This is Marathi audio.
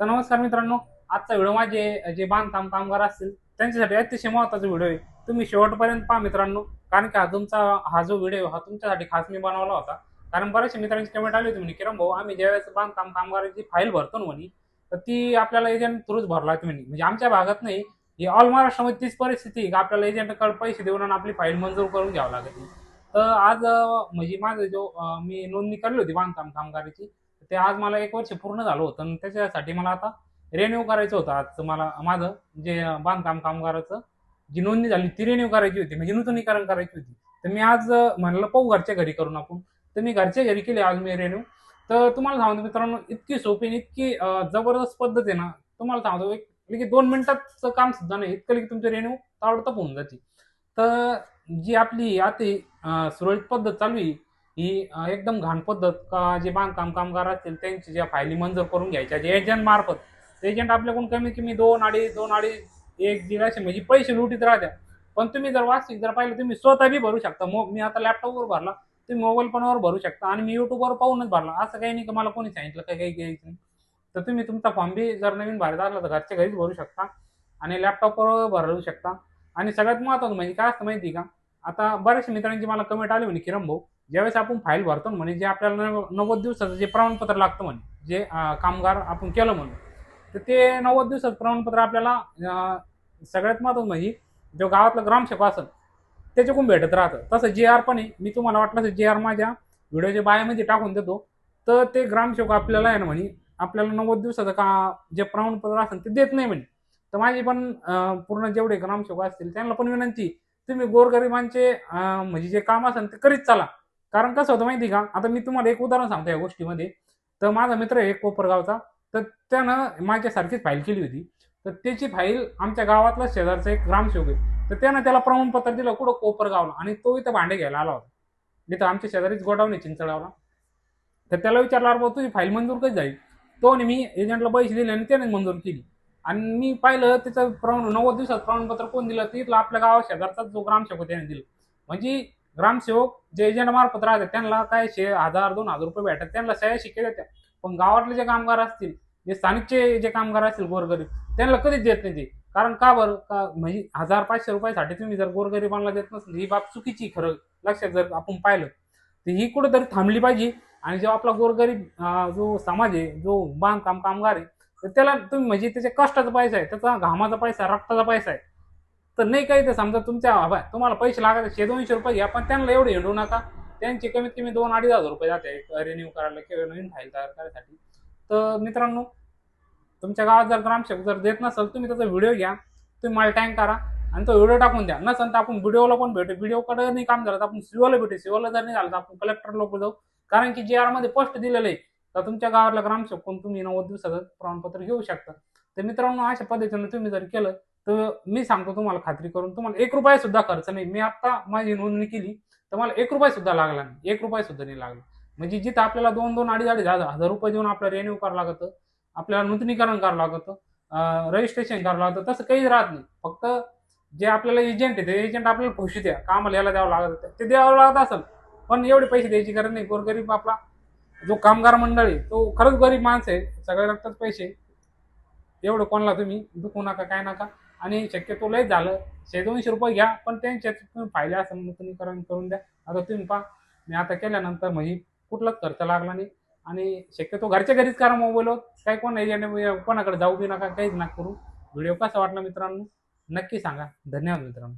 तर नमस्कार मित्रांनो आजचा व्हिडिओ माझे जे बांधकाम कामगार असतील त्यांच्यासाठी अतिशय महत्त्वाचा व्हिडिओ आहे. तुम्ही शेवटपर्यंत पहा मित्रांनो कारण की हा तुमचा हा जो व्हिडिओ हा तुमच्यासाठी खास मी बनवला होता. कारण बऱ्याचशा मित्रांची कमेंट आली होती म्हणे किरण भाऊ आम्ही ज्यावेळेस बांधकाम कामगाराची फाईल भरतो ना म्हणे तर ती आपल्याला एजंट थ्रूच भरला म्हणे. म्हणजे आमच्या भागात नाही ही ऑल महाराष्ट्रामध्ये तीच परिस्थिती आहे की आपल्याला एजंटकडे पैसे देऊन आणि आपली फाईल मंजूर करून घ्यावं लागते तर आज म्हणजे माझं जो मी नोंदणी केली होती बांधकाम कामगाराची ते आज मला एक वर्ष पूर्ण झालं होतं आणि त्याच्यासाठी मला आता रेन्यू करायचं होतं आज. मला माझं जे बांधकाम कामगाराचं जी नोंदणी झाली ती रेन्यू करायची होती. म्हणजे नूतनीकरण करायची होती. तर मी आज म्हणलं पाहू घरच्या घरी करून आपण. तर मी घरच्या घरी केली आज मी रेन्यू तर तुम्हाला सांगतो मित्रांनो इतकी सोपी आणि इतकी जबरदस्त पद्धत आहे ना तुम्हाला सांगतो एक लगेच दोन मिनिटाचं काम सुद्धा नाही. इतकं लगेच तुमचे रेन्यू ताबडतोब होऊन जाते. तर जी आपली आता सुरळीत पद्धत चालू आहे ही एकदम घाण पद्धत का जे बांधकाम कामगार असतील त्यांची ज्या फायली मंजूर करून घ्यायच्या जे एजंट मार्फत. एजंट आपल्याकडून कमीत कमी दोन अडीच दोन अडीच एक दीड असे म्हणजे पैसे लुटीत राहत्या. पण तुम्ही जर वास्तविक जर पाहिलं तुम्ही स्वतः बी भरू शकता. मग मी आता लॅपटॉपवर भरला तुम्ही मोबाईल फोनवर भरू शकता आणि मी युट्यूबवर पाहूनच भरला. असं काही नाही की मला कोणी सांगितलं काही काही घ्यायचं नाही तर तुम्ही तुमचा फॉर्म बी जर नवीन भरायचा असला तर घरच्या घरीच भरू शकता आणि लॅपटॉपवर भरू शकता. आणि सगळ्यात महत्त्वाचं म्हणजे काय असतं माहिती आहे का? आता बऱ्याचशा मित्रांची मला कमेंट आली म्हणे किरण भाऊ ज्यावेळेस आपण फाईल भरतो ना म्हणे जे आपल्याला नव- नव्वद दिवसाचं जे प्रमाणपत्र लागतं म्हणे जे कामगार आपण केलं म्हणून तर ते नव्वद दिवसाचं प्रमाणपत्र आपल्याला सगळ्यात महत्त्वाचं म्हणजे जो गावातलं ग्रामसेवक असेल त्याच्याकडून भेटत राहतं. तसं जे आर पण आहे. मी तुम्हाला वाटलं तर जे आर माझ्या व्हिडिओच्या बायामध्ये टाकून देतो. तर ते ग्रामसेवक आपल्याला आहे ना म्हणे आपल्याला नव्वद दिवसाचं का जे प्रमाणपत्र असेल ते देत नाही म्हणे. तर माझी पण पूर्ण जेवढे ग्रामसेवक असतील त्यांना पण विनंती तुम्ही गोरगरिबांचे म्हणजे जे काम असेल ते करीत चाला. कारण कसं होतं माहिती का? आता मी तुम्हाला एक उदाहरण सांगतो या गोष्टीमध्ये. तर माझा मित्र आहे एक कोपरगावचा. तर त्यानं माझ्यासारखीच फाईल केली होती. तर त्याची फाईल आमच्या गावातला शेजारचा एक ग्रामसेवक आहे. तर त्यानं त्याला प्रमाणपत्र दिलं कुठं? कोपरगावला. आणि तो इथं भांडे घ्यायला आला होता. इथं आमच्या शेजारीच गोडाऊन आहे चिंचडावला तर त्याला विचारला अरे तुझी फाईल मंजूर कधी जाईल तो आणि मी एजंटला पैसे दिले आणि त्याने मंजूर केली. आणि मी पाहिलं त्याचं प्रमाण नव्वद दिवसात प्रमाणपत्र कोण दिलं तिथलं आपल्या गावा शेजारचाच जो ग्रामसेवक त्याने दिलं. म्हणजे ग्रामसेवक जे एजंट मार्फत राहतात त्यांना काय शे हजार दोन हजार रुपये भेटतात त्यांना सह्या केल्या देतात पण गावातले जे कामगार असतील जे स्थानिकचे जे कामगार असतील गोरगरीब त्यांना कधीच देत नाही ते. कारण का बरं? का म्हणजे हजार पाचशे रुपयासाठी तुम्ही जर गोरगरिबांना देत नसेल ही बाब चुकीची खरं. लक्षात जर आपण पाहिलं तर ही कुठेतरी थांबली पाहिजे. आणि जेव्हा आपला गोरगरीब जो समाज आहे जो बांधकाम कामगार आहे तर त्याला तुम्ही म्हणजे त्याच्या कष्टाचा पैसा आहे त्याचा घामाचा पैसा आहे रक्ताचा पैसा आहे. तर नाही काही तर समजा तुमच्या बा- तुम्हाला पैसे लागत शे दोनशे रुपये घ्या पण त्यांना एवढे हिंडू नका. त्यांची कमीत कमी दोन अडीच हजार रुपये जाते रिन्यू करायला किंवा नवीन फाईल तयार करायसाठी. तर मित्रांनो तुमच्या गावात जर ग्रामसेवक जर देत नसेल तुम्ही त्याचा व्हिडिओ घ्या. तुम्ही मला टँक करा आणि तो व्हिडिओ टाकून द्या. नसेल तर आपण व्हिडिओला पण भेटू. व्हिडिओकडे नाही काम झालं तर आपण सीओला भेटू. सीओला जर नाही झालं तर आपण कलेक्टर लोक जाऊ. कारण की जे आरमध्ये दिलेलं आहे. तर तुमच्या गावातला ग्रामसेवक कोण तुम्ही नव्वद दिवसाचं प्रमाणपत्र घेऊ शकता. तर मित्रांनो अशा पद्धतीनं तुम्ही जर केलं तर मी सांगतो तुम्हाला खात्री करून तुम्हाला एक रुपया सुद्धा खर्च नाही. मी आता माझी नोंदणी केली तर मला एक रुपया सुद्धा लागला नाही. एक रुपया सुद्धा नाही लागला. म्हणजे जिथं आपल्याला दोन दोन अडीच अडीच हजार हजार रुपये देऊन आपल्याला रेन्यू करावं लागतं आपल्याला नूतनीकरण करावं लागतं रजिस्ट्रेशन करावं लागतं तसं काहीच राहत नाही. फक्त जे आपल्याला एजंट आहे ते एजंट आपल्याला खुशी द्या. कामाला याला द्यावं लागत. ते द्यावं लागत असेल पण एवढे पैसे द्यायची गरज नाही. गोरगरीब आपला जो कामगार मंडळ आहे तो खरंच गरीब माणसं आहे. सगळे लागतात पैसे एवढं कोणाला तुम्ही दुखू नका काय नका. आणि शक्यतो लय झालं शे दोनशे रुपये घ्या पण त्यांच्यात तुम्ही फायदे असेल नूतनीकरण करून द्या. आता तुम्ही पहा मी आता केल्यानंतर म्हणजे कुठलाच खर्च लागला नाही. आणि शक्यतो घरच्या घरीच करा मोबाईलवर काही कोण एजंट कोणाकडे जाऊ बी नका काहीच नका करू. व्हिडिओ कसा वाटला मित्रांनो? नक्की सांगा. धन्यवाद मित्रांनो.